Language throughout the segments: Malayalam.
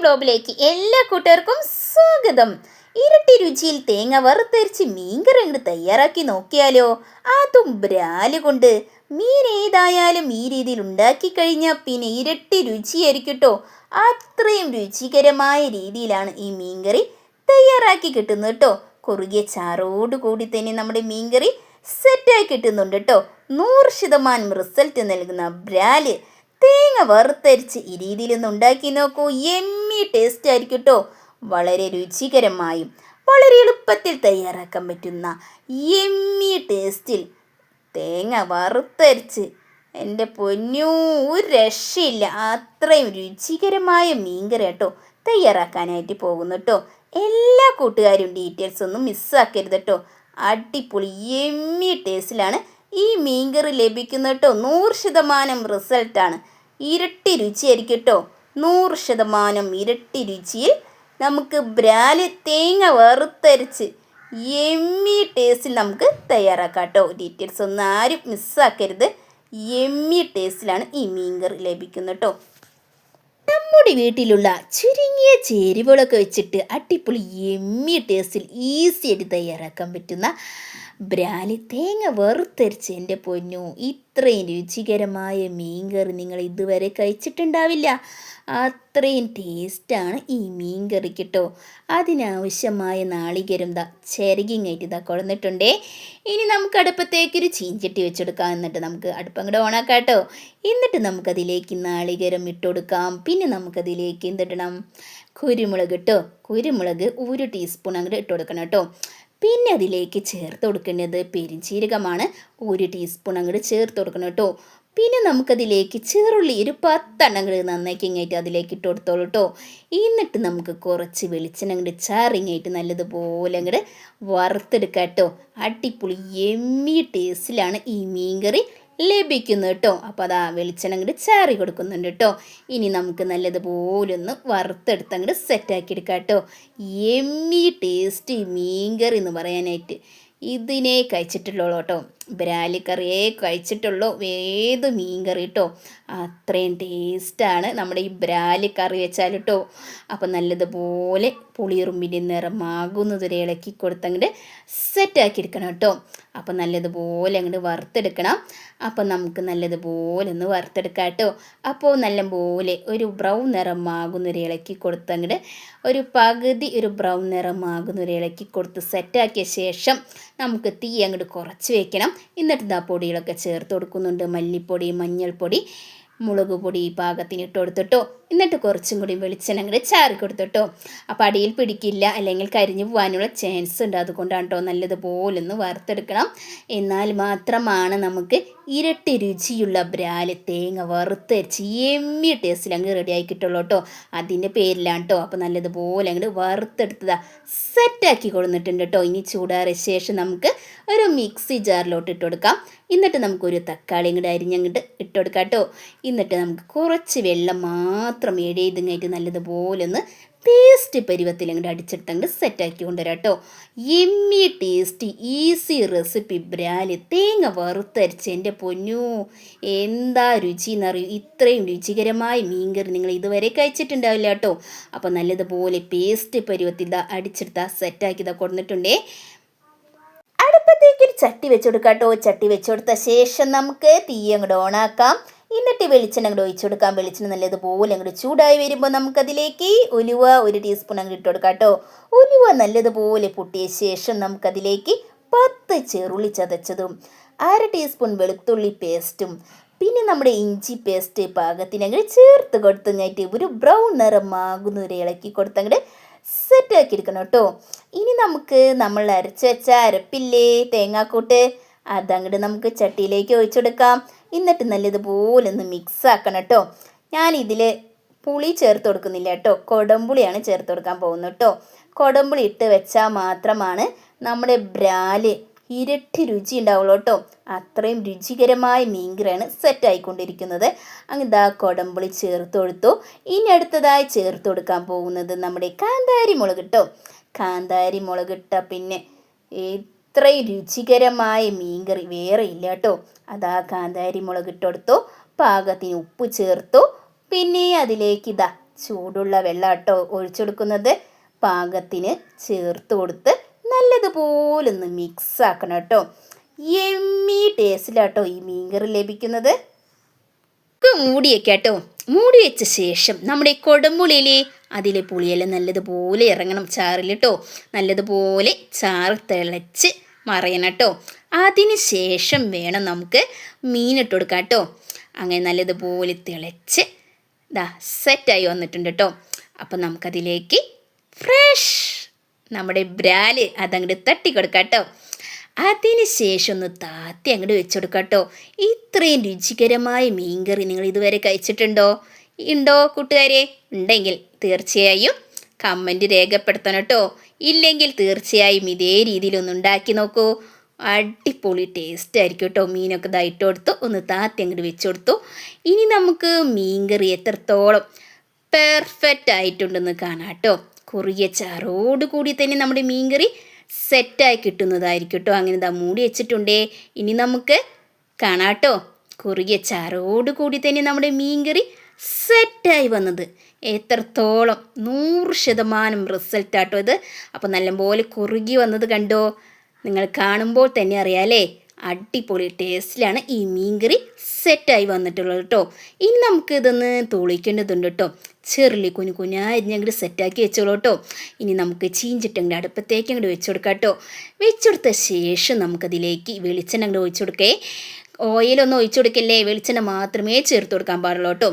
ബ്ലോബിലേക്ക് എല്ലാ കൂട്ടുകാർക്കും സ്വാഗതം. ഇരട്ടി രുചിയിൽ തേങ്ങ വറുത്തരിച്ച് മീൻകറി അങ്ങോട്ട് തയ്യാറാക്കി നോക്കിയാലോ? അതും ബ്രാൽ കൊണ്ട്. മീൻ ഏതായാലും ഈ രീതിയിൽ ഉണ്ടാക്കി കഴിഞ്ഞാൽ പിന്നെ ഇരട്ടി രുചിയായിരിക്കും കേട്ടോ. അത്രയും രുചികരമായ രീതിയിലാണ് ഈ മീൻകറി തയ്യാറാക്കി കിട്ടുന്നത് കേട്ടോ. കുറുകിയ ചാറോട് കൂടി തന്നെ നമ്മുടെ മീൻകറി സെറ്റായി കിട്ടുന്നുണ്ട് കേട്ടോ. നൂറ് ശതമാനം റിസൾട്ട് നൽകുന്ന ബ്രാൽ തേങ്ങ വറുത്തരിച്ച് ഈ രീതിയിലൊന്ന് ഉണ്ടാക്കി നോക്കൂ. എമ്മി ടേസ്റ്റ് ആയിരിക്കും കേട്ടോ വളരെ രുചികരമായും വളരെ എളുപ്പത്തിൽ തയ്യാറാക്കാൻ പറ്റുന്ന എമ്മി ടേസ്റ്റിൽ തേങ്ങ വറുത്തരിച്ച് എന്റെ പൊന്നൂ ഒരു രക്ഷയില്ല. അത്രയും രുചികരമായ മീൻകറി കേട്ടോ തയ്യാറാക്കാനായിട്ട് പോകുന്നു കേട്ടോ എല്ലാ കൂട്ടുകാരും ഡീറ്റെയിൽസ് ഒന്നും മിസ്സാക്കരുത് കേട്ടോ അടിപൊളി എമ്മി ടേസ്റ്റിലാണ് ഈ മീൻകറി ലഭിക്കുന്ന കേട്ടോ നൂറ് ശതമാനം റിസൾട്ടാണ്. ഇരട്ടി രുചിയായിരിക്കും കേട്ടോ. നൂറ് ശതമാനം ഇരട്ടി രുചിയിൽ നമുക്ക് ബ്രാൽ തേങ്ങ വറുത്തരച്ച് എമ്മി ടേസ്റ്റിൽ നമുക്ക് തയ്യാറാക്കാം കേട്ടോ. ഡീറ്റെയിൽസ് ഒന്നും ആരും മിസ്സാക്കരുത്. എമ്മി ടേസ്റ്റിലാണ് ഈ മീൻകറി ലഭിക്കുന്നത് കേട്ടോ. നമ്മുടെ വീട്ടിലുള്ള ചുരുങ്ങിയ ചേരുവകളൊക്കെ വെച്ചിട്ട് അടിപൊളി എമ്മി ടേസ്റ്റിൽ ഈസി ആയിട്ട് തയ്യാറാക്കാൻ പറ്റുന്ന ബ്രാലി തേങ്ങ വറുത്തരിച്ച് എന്റെ പൊന്നു. ഇത്രയും രുചികരമായ മീൻകറി നിങ്ങൾ ഇതുവരെ കഴിച്ചിട്ടുണ്ടാവില്ല. അത്രയും ടേസ്റ്റാണ് ഈ മീൻ കറി കേട്ടോ. അതിനാവശ്യമായ നാളികേരം ദാ ചിരകിങ്ങായിട്ട് ഇതാ കുഴന്നിട്ടുണ്ടേ ഇനി നമുക്ക് അടുപ്പത്തേക്ക് ഒരു ചീഞ്ചട്ടി വെച്ചെടുക്കാം എന്നിട്ട് നമുക്ക് അടുപ്പം കൂടെ ഓണാക്കാം കേട്ടോ എന്നിട്ട് നമുക്കതിലേക്ക് നാളികേരം ഇട്ട് കൊടുക്കാം പിന്നെ നമുക്കതിലേക്ക് എന്തിടണം? കുരുമുളക് കേട്ടോ. കുരുമുളക് ഒരു ടീസ്പൂൺ അങ്ങോട്ട് ഇട്ട് കൊടുക്കണം കേട്ടോ. പിന്നെ അതിലേക്ക് ചേർത്ത് കൊടുക്കേണ്ടത് പെരിഞ്ചീരകമാണ്. ഒരു ടീസ്പൂൺ അങ്ങോട്ട് ചേർത്ത് കൊടുക്കണം കേട്ടോ. പിന്നെ നമുക്കതിലേക്ക് ചെറുള്ളി ഒരു പത്തെണ്ണങ്ങൾ നന്നാക്കി ഇങ്ങായിട്ട് അതിലേക്ക് ഇട്ട് കൊടുത്തോളൂ കേട്ടോ. എന്നിട്ട് നമുക്ക് കുറച്ച് വെളിച്ചെണ്ണ അങ്ങോട്ട് ചാറിങ്ങായിട്ട് നല്ലതുപോലെ അങ്ങോട്ട് വറുത്തെടുക്കാം കേട്ടോ. അടിപൊളി എമ്മി ടേസ്റ്റിലാണ് ഈ മീൻകറി. ലഭിക്കുന്നത് കേട്ടോ. അപ്പോൾ അതാ വെളിച്ചെണ്ണ അങ്ങോട്ട് ചാറി കൊടുക്കുന്നുണ്ട് കേട്ടോ. ഇനി നമുക്ക് നല്ലതുപോലെ ഒന്ന് വറുത്തെടുത്ത് അങ്ങോട്ട് സെറ്റാക്കി എടുക്കാം കേട്ടോ. എമ്മി ടേസ്റ്റ് മീൻകറി എന്ന് പറയാനായിട്ട് ഇതിനെ കഴിച്ചിട്ടുള്ളൂ കേട്ടോ. ബ്രാലിക്കറിയേ കഴിച്ചിട്ടുള്ളൂ. ഏത് മീൻ കറി കേട്ടോ അത്രയും ടേസ്റ്റാണ് നമ്മുടെ ഈ ബ്രാലി കറി വെച്ചാൽ കേട്ടോ അപ്പം നല്ലതുപോലെ പുളിയുറുമ്പിന്റെ നിറമാകുന്നതുവരെ ഇളക്കി കൊടുത്തങ്ങോട്ട് സെറ്റാക്കി എടുക്കണം കേട്ടോ. അപ്പം നല്ലതുപോലെ അങ്ങോട്ട് വറുത്തെടുക്കണം. അപ്പം നമുക്ക് നല്ലതുപോലെ ഒന്ന് വറുത്തെടുക്കാം കേട്ടോ. അപ്പോൾ നല്ലപോലെ ഒരു ബ്രൗൺ നിറമാകുന്നൊരു ഇളക്കി കൊടുത്തങ്ങോട്ട് ഒരു പകുതി ഒരു ബ്രൗൺ നിറമാകുന്നൊരു ഇളക്കി കൊടുത്ത് സെറ്റാക്കിയ ശേഷം നമുക്ക് തീ അങ്ങോട്ട് കുറച്ച് വെക്കണം. എന്നിട്ട് ഇതാ പൊടികളൊക്കെ ചേർത്ത് കൊടുക്കുന്നുണ്ട്. മല്ലിപ്പൊടി മഞ്ഞൾപ്പൊടി മുളക് പൊടി പാകത്തിന് ഇട്ട് കൊടുത്തിട്ടോ. എന്നിട്ട് കുറച്ചും കൂടി വെളിച്ചെണ്ണ അങ്ങോട്ട് ചാറി കൊടുത്തിട്ടോ അപ്പോൾ അടിയിൽ പിടിക്കില്ല അല്ലെങ്കിൽ കരിഞ്ഞു പോകാനുള്ള ചാൻസ് ഉണ്ട്. അതുകൊണ്ടാണ് കേട്ടോ നല്ലതുപോലെ ഒന്ന് വറുത്തെടുക്കണം. എന്നാൽ മാത്രമാണ് നമുക്ക് ഇരട്ടി രുചിയുള്ള ബ്രാൽ തേങ്ങ വറുത്തരച്ച് എമ്മി ടേസ്റ്റിൽ അങ്ങ് റെഡി ആയി കിട്ടുള്ളൂ കേട്ടോ അതിന്റെ പേരിലാണ് കേട്ടോ അപ്പോൾ നല്ലതുപോലെ അങ്ങോട്ട് വറുത്തെടുത്തതാ സെറ്റാക്കി കൊടുത്തിട്ടുണ്ട് കേട്ടോ ഇനി ചൂടാറിയ ശേഷം നമുക്ക് ഒരു മിക്സി ജാറിലോട്ട് ഇട്ട് കൊടുക്കാം. എന്നിട്ട് നമുക്കൊരു തക്കാളി ഇങ്ങോട്ട് അരിഞ്ഞങ്ങോട്ട് ഇട്ട് കൊടുക്കാം കേട്ടോ എന്നിട്ട് നമുക്ക് കുറച്ച് വെള്ളം മാത്രം ഏഡ് ചെയ്തിങ്ങായിട്ട് നല്ലതുപോലെ ഒന്ന് പേസ്റ്റ് പരുവത്തിൽ അങ്ങോട്ട് അടിച്ചെടുത്തങ്ങോട്ട് സെറ്റാക്കി കൊണ്ടുവരാം കേട്ടോ എമ്മി ടേസ്റ്റി ഈസി റെസിപ്പി ബ്രാൽ തേങ്ങ വറുത്തരച്ച്. എന്റെ പൊന്നു എന്താ രുചി എന്നറിയൂ ഇത്രയും രുചികരമായ മീൻകറി നിങ്ങൾ ഇതുവരെ കഴിച്ചിട്ടുണ്ടാവില്ല കേട്ടോ അപ്പോൾ നല്ലതുപോലെ പേസ്റ്റ് പരുവത്തിൽ ഇതാ അടിച്ചെടുത്താൽ സെറ്റാക്കി ഇതാ കൊടുത്തിട്ടുണ്ടേ അടുപ്പത്തേക്ക് ഒരു ചട്ടി വെച്ചുകൊടുക്കാം കേട്ടോ ചട്ടി വെച്ചുകൊടുത്ത ശേഷം നമുക്ക് തീ അങ്ങോട്ട് ഓണാക്കാം. എന്നിട്ട് വെളിച്ചെണ്ണ അങ്ങോട്ട് ഒഴിച്ചു കൊടുക്കാം. വെളിച്ചെണ്ണ നല്ലതുപോലെ അങ്ങോട്ട് ചൂടായി വരുമ്പോൾ നമുക്കതിലേക്ക് ഉലുവ ഒരു ടീസ്പൂൺ അങ്ങോട്ട് ഇട്ട് കൊടുക്കാം കേട്ടോ. ഉലുവ നല്ലതുപോലെ പൊട്ടിയ ശേഷം നമുക്കതിലേക്ക് പത്ത് ചെറുള്ളി ചതച്ചതും അര ടീസ്പൂൺ വെളുത്തുള്ളി പേസ്റ്റും പിന്നെ നമ്മുടെ ഇഞ്ചി പേസ്റ്റ് പാകത്തിന് അങ്ങനെ ചേർത്ത് കൊടുത്തങ്ങായിട്ട് ഒരു ബ്രൗൺ നിറമാകുന്നവരെ ഇളക്കി കൊടുത്തങ്ങോട്ട് സെറ്റാക്കി എടുക്കണം കേട്ടോ. ഇനി നമുക്ക് നമ്മൾ അരച്ച് വെച്ച അരപ്പില്ലേ തേങ്ങാക്കൂട്ട് അതങ്ങോട്ട് നമുക്ക് ചട്ടിയിലേക്ക് ഒഴിച്ചെടുക്കാം എന്നിട്ട് നല്ലതുപോലെ ഒന്ന് മിക്സ് ആക്കണം കേട്ടോ. ഞാൻ ഇതിൽ പുളി ചേർത്ത് കൊടുക്കുന്നില്ല കേട്ടോ. കൊടമ്പുളിയാണ് ചേർത്ത് കൊടുക്കാൻ പോകുന്നത് കേട്ടോ. കൊടമ്പുളി ഇട്ട് വെച്ചാൽ മാത്രമാണ് നമ്മുടെ ബ്രാൽ ഇരട്ടി രുചി ഉണ്ടാവുള്ളൂ കേട്ടോ. അത്രയും രുചികരമായ മീൻകറിയാണ് സെറ്റ് ആയിക്കൊണ്ടിരിക്കുന്നത്. അങ്ങ് ഇതാ കൊടമ്പുളി ചേർത്ത് കൊടുത്തു. ഇനി അടുത്തതായി ചേർത്ത് കൊടുക്കാൻ പോകുന്നത് നമ്മുടെ കാന്താരി മുളക് കേട്ടോ. കാന്താരി മുളക് ഇട്ട പിന്നെ ഇത്രയും രുചികരമായ മീൻകറി വേറെ ഇല്ല കേട്ടോ അതാ കാന്താരി മുളക് ഇട്ടെടുത്തു പാകത്തിന് ഉപ്പ് ചേർത്തു. പിന്നെ അതിലേക്ക് ഇതാ ചൂടുള്ള വെള്ളം കേട്ടോ ഒഴിച്ചെടുക്കുന്നത് പാകത്തിന് ചേർത്ത് കൊടുത്ത് നല്ലതുപോലെ ഒന്ന് മിക്സ് ആക്കണം കേട്ടോ. എമ്മി ടേസ്റ്റിലാട്ടോ ഈ മീൻകറി ലഭിക്കുന്നത്. മൂടിയൊക്കെ കേട്ടോ മൂടി വെച്ച ശേഷം നമ്മുടെ കൊടമ്പുളിയിലെ അതിലെ പുളിയെല്ലാം നല്ലതുപോലെ ഇറങ്ങണം ചാറിൽ കേട്ടോ നല്ലതുപോലെ ചാറ് തിളച്ച് മറയണം കേട്ടോ അതിന് ശേഷം വേണം നമുക്ക് മീനിട്ട് കൊടുക്കാം കേട്ടോ അങ്ങനെ നല്ലതുപോലെ തിളച്ച് ഇതാ സെറ്റായി വന്നിട്ടുണ്ട് കേട്ടോ അപ്പം നമുക്കതിലേക്ക് ഫ്രഷ് നമ്മുടെ ബ്രാൽ അതങ്ങോട്ട് തട്ടി കൊടുക്കാം കേട്ടോ അതിന് ശേഷം ഒന്ന് താത്തി അങ്ങോട്ട് വെച്ചു കൊടുക്കാം കേട്ടോ ഇത്രയും രുചികരമായ മീൻകറി നിങ്ങൾ ഇതുവരെ കഴിച്ചിട്ടുണ്ടോ? ഉണ്ടോ കൂട്ടുകാരെ? ഉണ്ടെങ്കിൽ തീർച്ചയായും കമന്റ് രേഖപ്പെടുത്തണം കേട്ടോ. ഇല്ലെങ്കിൽ തീർച്ചയായും ഇതേ രീതിയിലൊന്ന് ഉണ്ടാക്കി നോക്കൂ. അടിപൊളി ടേസ്റ്റ് ആയിരിക്കും കേട്ടോ. മീനൊക്കെ ഇതായിട്ട് കൊടുത്തു. ഒന്ന് താത്തി അങ്ങോട്ട് വെച്ച് കൊടുത്തു. ഇനി നമുക്ക് മീൻ കറി എത്രത്തോളം പെർഫെക്റ്റ് ആയിട്ടുണ്ടെന്ന് കാണാം കേട്ടോ. കുറിയ ചാറോട് കൂടി തന്നെ നമ്മുടെ മീൻ മീൻകറി സെറ്റായി കിട്ടുന്നതായിരിക്കും കേട്ടോ. അങ്ങനെ ഇതാ മൂടി വെച്ചിട്ടുണ്ടേ. ഇനി നമുക്ക് കാണാം കേട്ടോ. കുറിയ ചാറോട് കൂടി തന്നെ നമ്മുടെ മീൻകറി സെറ്റായി വന്നത്. എത്രത്തോളം നൂറ് ശതമാനം റിസൾട്ടാട്ടോ ഇത്. അപ്പോൾ നല്ലപോലെ കുറുകി വന്നത് കണ്ടോ? നിങ്ങൾ കാണുമ്പോൾ തന്നെ അറിയാലേ അടിപൊളി ടേസ്റ്റിലാണ് ഈ മീൻകറി സെറ്റായി വന്നിട്ടുള്ളത് കേട്ടോ ഇനി നമുക്ക് ഇതൊന്ന് തുളിക്കേണ്ടതുണ്ട് കേട്ടോ ചെറിയ കുഞ്ഞു കുഞ്ഞായിരുന്നു അങ്ങോട്ട് സെറ്റാക്കി വെച്ചോളൂ കേട്ടോ ഇനി നമുക്ക് ചീഞ്ചിട്ടങ്ങോട്ട് അടുപ്പത്തേക്ക് അങ്ങോട്ട് വെച്ചു കൊടുക്കാം കേട്ടോ വെച്ചുകൊടുത്ത ശേഷം നമുക്കതിലേക്ക് വെളിച്ചെണ്ണ അങ്ങോട്ട് ഒഴിച്ചു കൊടുക്കേ ഓയിലൊന്നും ഒഴിച്ചു കൊടുക്കില്ലേ വെളിച്ചെണ്ണ മാത്രമേ ചേർത്ത് കൊടുക്കാൻ പാടുള്ളൂ കേട്ടോ.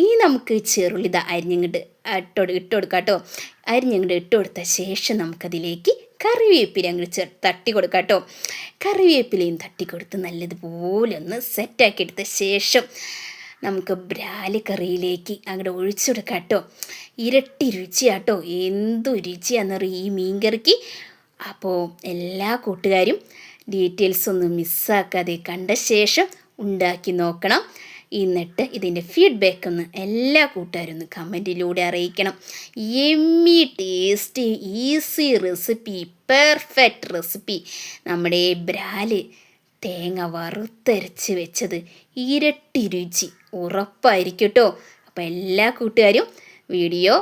ഇനി നമുക്ക് ചെറുള്ളിത അരിഞ്ഞിങ്ങോട്ട് ഇട്ടോ ഇട്ട് കൊടുക്കാം കേട്ടോ അരിഞ്ഞിങ്ങോട്ട് ഇട്ട് കൊടുത്ത ശേഷം നമുക്കതിലേക്ക് കറിവേപ്പില അങ്ങോട്ട് ചേർ തട്ടി കൊടുക്കാം കേട്ടോ. കറിവേപ്പിലയും തട്ടി കൊടുത്ത് നല്ലതുപോലെ ഒന്ന് സെറ്റാക്കി എടുത്ത ശേഷം നമുക്ക് ബ്രാൽ കറിയിലേക്ക് അങ്ങോട്ട് ഒഴിച്ചു കൊടുക്കാം കേട്ടോ. ഇരട്ടി രുചിയാട്ടോ എന്തു രുചിയാണെന്നറിയ ഈ മീൻ കറിക്ക് അപ്പോൾ എല്ലാ കൂട്ടുകാരും ഡീറ്റെയിൽസ് ഒന്നും മിസ്സാക്കാതെ കണ്ട ശേഷം ഉണ്ടാക്കി നോക്കണം. എന്നിട്ട് ഇതിന്റെ ഫീഡ്ബാക്ക് ഒന്ന് എല്ലാ കൂട്ടുകാരും ഒന്ന് കമന്റിലൂടെ അറിയിക്കണം. Yummy tasty easy recipe perfect recipe നമ്മുടെ ബ്രാൽ തേങ്ങ വറുത്തരച്ച് വെച്ചത് ഇരട്ടി രുചി. ഉറപ്പായിരിക്കും കേട്ടോ. അപ്പോൾ എല്ലാ കൂട്ടുകാരും വീഡിയോ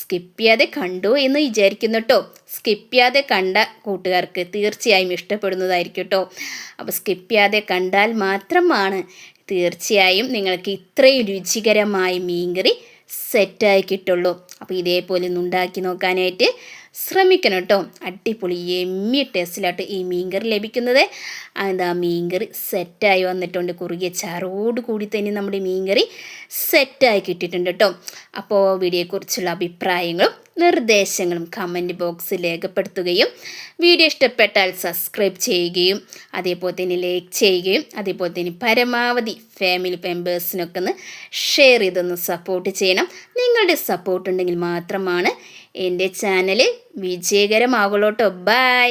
സ്കിപ്പ് ചെയ്യാതെ കണ്ടു എന്ന് വിചാരിക്കുന്നു കേട്ടോ സ്കിപ്പ് ചെയ്യാതെ കണ്ട കൂട്ടുകാർക്ക് തീർച്ചയായും ഇഷ്ടപ്പെടുന്നതായിരിക്കും കേട്ടോ അപ്പോൾ സ്കിപ്പ് ചെയ്യാതെ കണ്ടാൽ മാത്രമാണ് തീർച്ചയായും നിങ്ങൾക്ക് ഇത്രയും രുചികരമായ മീൻകറി സെറ്റായി കിട്ടുള്ളൂ. അപ്പോൾ ഇതേപോലെ ഒന്ന് ഉണ്ടാക്കി നോക്കാനായിട്ട് ശ്രമിക്കണം കേട്ടോ അടിപൊളി എമ്മി ടേസ്റ്റിലായിട്ട് ഈ മീൻകറി ലഭിക്കുന്നത്. എന്താ മീൻകറി സെറ്റായി വന്നിട്ടുണ്ട്. കുറുകിയ ചാറോട് കൂടി തന്നെ നമ്മുടെ മീൻകറി സെറ്റായി കിട്ടിയിട്ടുണ്ട് കേട്ടോ അപ്പോൾ വീഡിയോയെക്കുറിച്ചുള്ള അഭിപ്രായങ്ങളും നിർദ്ദേശങ്ങളും കമന്റ് ബോക്സിൽ രേഖപ്പെടുത്തുകയും വീഡിയോ ഇഷ്ടപ്പെട്ടാൽ സബ്സ്ക്രൈബ് ചെയ്യുകയും അതേപോലെ തന്നെ ലൈക്ക് ചെയ്യുകയും അതേപോലെ തന്നെ പരമാവധി ഫാമിലി മെമ്പേഴ്സിനൊക്കെ ഒന്ന് ഷെയർ ചെയ്തൊന്ന് സപ്പോർട്ട് ചെയ്യണം. നിങ്ങളുടെ സപ്പോർട്ട് ഉണ്ടെങ്കിൽ മാത്രമാണ് എന്റെ ചാനൽ വിജയകരമാകുള്ളൂ കേട്ടോ. ബൈ